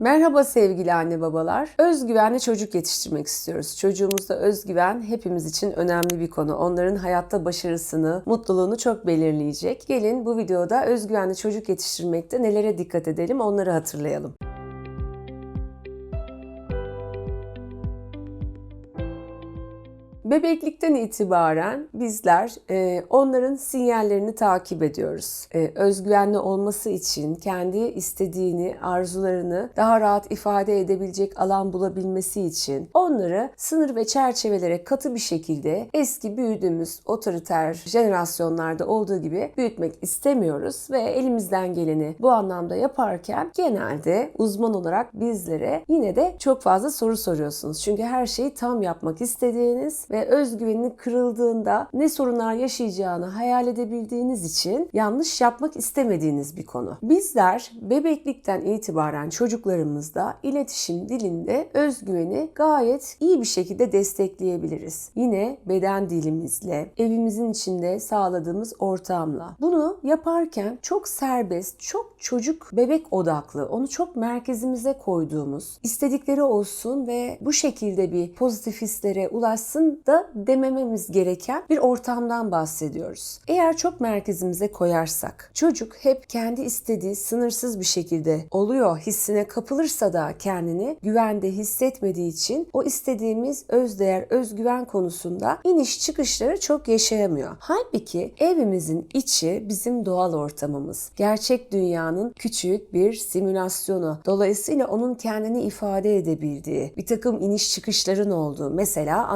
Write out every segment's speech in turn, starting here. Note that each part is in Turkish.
Merhaba sevgili anne babalar. Özgüvenli çocuk yetiştirmek istiyoruz. Çocuğumuzda özgüven hepimiz için önemli bir konu. Onların hayatta başarısını, mutluluğunu çok belirleyecek. Gelin bu videoda özgüvenli çocuk yetiştirmekte nelere dikkat edelim onları hatırlayalım. Bebeklikten itibaren bizler e, onların sinyallerini takip ediyoruz. E, özgüvenli olması için kendi istediğini, arzularını daha rahat ifade edebilecek alan bulabilmesi için onları sınır ve çerçevelere katı bir şekilde eski büyüdüğümüz otoriter jenerasyonlarda olduğu gibi büyütmek istemiyoruz ve elimizden geleni bu anlamda yaparken genelde uzman olarak bizlere yine de çok fazla soru soruyorsunuz. Çünkü her şeyi tam yapmak istediğiniz ve özgüvenin kırıldığında ne sorunlar yaşayacağını hayal edebildiğiniz için yanlış yapmak istemediğiniz bir konu. Bizler bebeklikten itibaren çocuklarımızda iletişim dilinde özgüveni gayet iyi bir şekilde destekleyebiliriz. Yine beden dilimizle, evimizin içinde sağladığımız ortamla. Bunu yaparken çok serbest, çok çocuk bebek odaklı, onu çok merkezimize koyduğumuz, istedikleri olsun ve bu şekilde bir pozitif hislere ulaşsın da demememiz gereken bir ortamdan bahsediyoruz. Eğer çok merkezimize koyarsak, çocuk hep kendi istediği sınırsız bir şekilde oluyor hissine kapılırsa da kendini güvende hissetmediği için o istediğimiz özdeğer, özgüven konusunda iniş çıkışları çok yaşayamıyor. Halbuki evimizin içi bizim doğal ortamımız. Gerçek dünyanın küçük bir simülasyonu. Dolayısıyla onun kendini ifade edebildiği, bir takım iniş çıkışların olduğu, mesela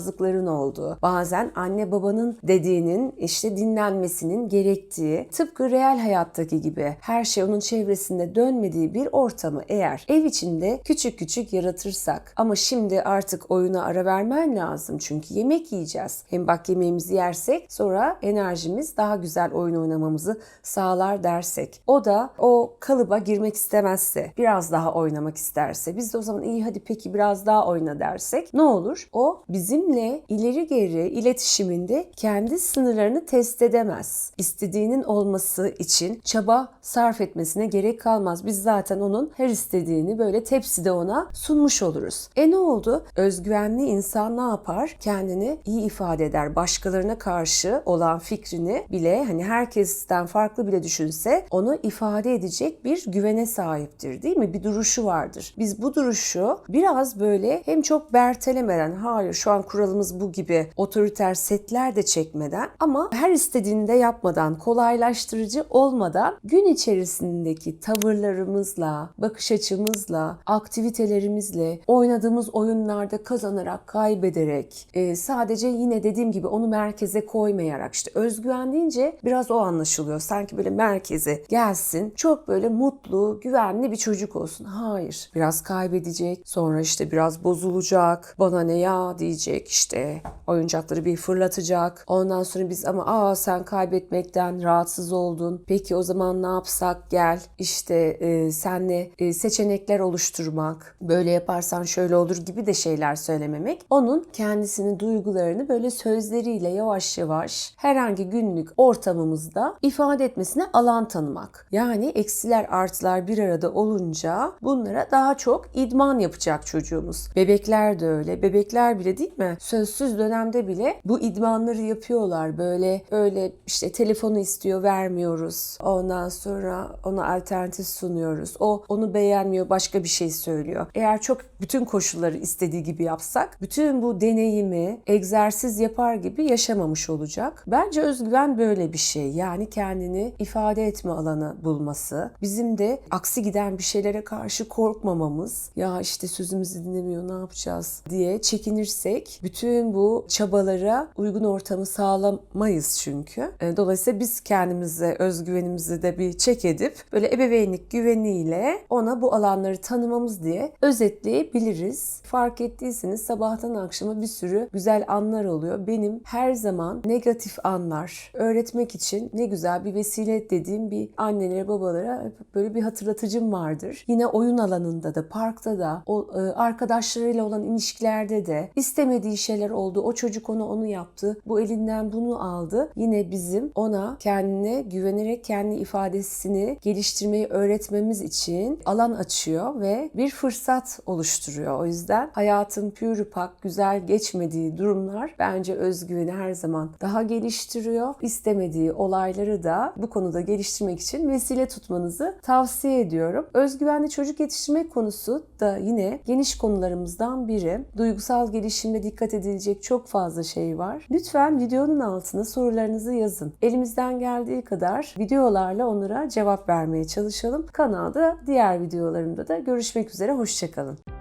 anlaşmazlıkların olduğu, bazen anne babanın dediğinin işte dinlenmesinin gerektiği, tıpkı real hayattaki gibi her şey onun çevresinde dönmediği bir ortamı eğer ev içinde küçük küçük yaratırsak ama şimdi artık oyuna ara vermen lazım çünkü yemek yiyeceğiz. Hem bak yemeğimizi yersek sonra enerjimiz daha güzel oyun oynamamızı sağlar dersek. O da o kalıba girmek istemezse, biraz daha oynamak isterse, biz de o zaman iyi hadi peki biraz daha oyna dersek ne olur? O bizimle ileri geri iletişiminde kendi sınırlarını test edemez. İstediğinin olması için çaba sarf etmesine gerek kalmaz. Biz zaten onun her istediğini böyle tepside ona sunmuş oluruz. E ne oldu? Özgüvenli insan ne yapar? Kendini iyi ifade eder. Başkalarına karşı olan fikrini bile hani herkesten farklı bile düşünse onu ifade edecek bir güvene sahiptir değil mi? Bir duruşu vardır. Biz bu duruşu biraz böyle hem çok bertelemeden hayır şu an kuralımız bu gibi otoriter setler de çekmeden ama her istediğinde yapmadan kolaylaştırıcı olmadan gün içerisindeki tavırlarımızla, bakış açımızla, aktivitelerimizle, oynadığımız oyunlarda kazanarak, kaybederek, e, sadece yine dediğim gibi onu merkeze koymayarak işte özgüven deyince biraz o anlaşılıyor. Sanki böyle merkeze gelsin, çok böyle mutlu, güvenli bir çocuk olsun. Hayır. Biraz kaybedecek, sonra işte biraz bozulacak, bana ne ya diyecek işte oyuncakları bir fırlatacak. Ondan sonra biz ama aa sen kaybetmekten rahatsız oldun. Peki o zaman ne yapsak gel işte e, senle e, seçenekler oluşturmak. Böyle yaparsan şöyle olur gibi de şeyler söylememek. Onun kendisini duygularını böyle sözleriyle yavaş yavaş herhangi günlük ortamımızda ifade etmesine alan tanımak. Yani eksiler artılar bir arada olunca bunlara daha çok idman yapacak çocuğumuz. Bebekler de öyle. Bebekler bile değil mi? Sözsüz dönemde bile bu idmanları yapıyorlar. Böyle öyle işte telefonu istiyor vermiyoruz. Ondan sonra ona alternatif sunuyoruz. O onu beğenmiyor başka bir şey söylüyor. Eğer çok bütün koşulları istediği gibi yapsak bütün bu deneyimi egzersiz yapar gibi yaşamamış olacak. Bence özgüven böyle bir şey. Yani kendini ifade etme alanı bulması. Bizim de aksi giden bir şeylere karşı korkmamamız. Ya işte sözümüzü dinlemiyor ne yapacağız diye çekinirsek bütün bu çabalara uygun ortamı sağlamayız çünkü. E, Dolayısıyla biz kendimize özgüvenimizi de bir çek edip böyle ebeveynlik güveniyle ona bu alanları tanımamız diye özetleyebiliriz. Fark ettiyseniz sabahtan akşama bir sürü güzel anlar oluyor. Benim her zaman negatif anlar öğretmek için ne güzel bir vesile dediğim bir annelere babalara böyle bir hatırlatıcım vardır. Yine oyun alanında da parkta da e, arkadaşlarıyla olan ilişkilerde de istemediği istemediği şeyler oldu. O çocuk ona onu yaptı. Bu elinden bunu aldı. Yine bizim ona kendine güvenerek kendi ifadesini geliştirmeyi öğretmemiz için alan açıyor ve bir fırsat oluşturuyor. O yüzden hayatın pürü pak güzel geçmediği durumlar bence özgüveni her zaman daha geliştiriyor. İstemediği olayları da bu konuda geliştirmek için vesile tutmanızı tavsiye ediyorum. Özgüvenli çocuk yetiştirmek konusu da yine geniş konularımızdan biri. Duygusal gelişimde dikkat edilecek çok fazla şey var. Lütfen videonun altına sorularınızı yazın. Elimizden geldiği kadar videolarla onlara cevap vermeye çalışalım. Kanalda diğer videolarımda da görüşmek üzere. Hoşçakalın.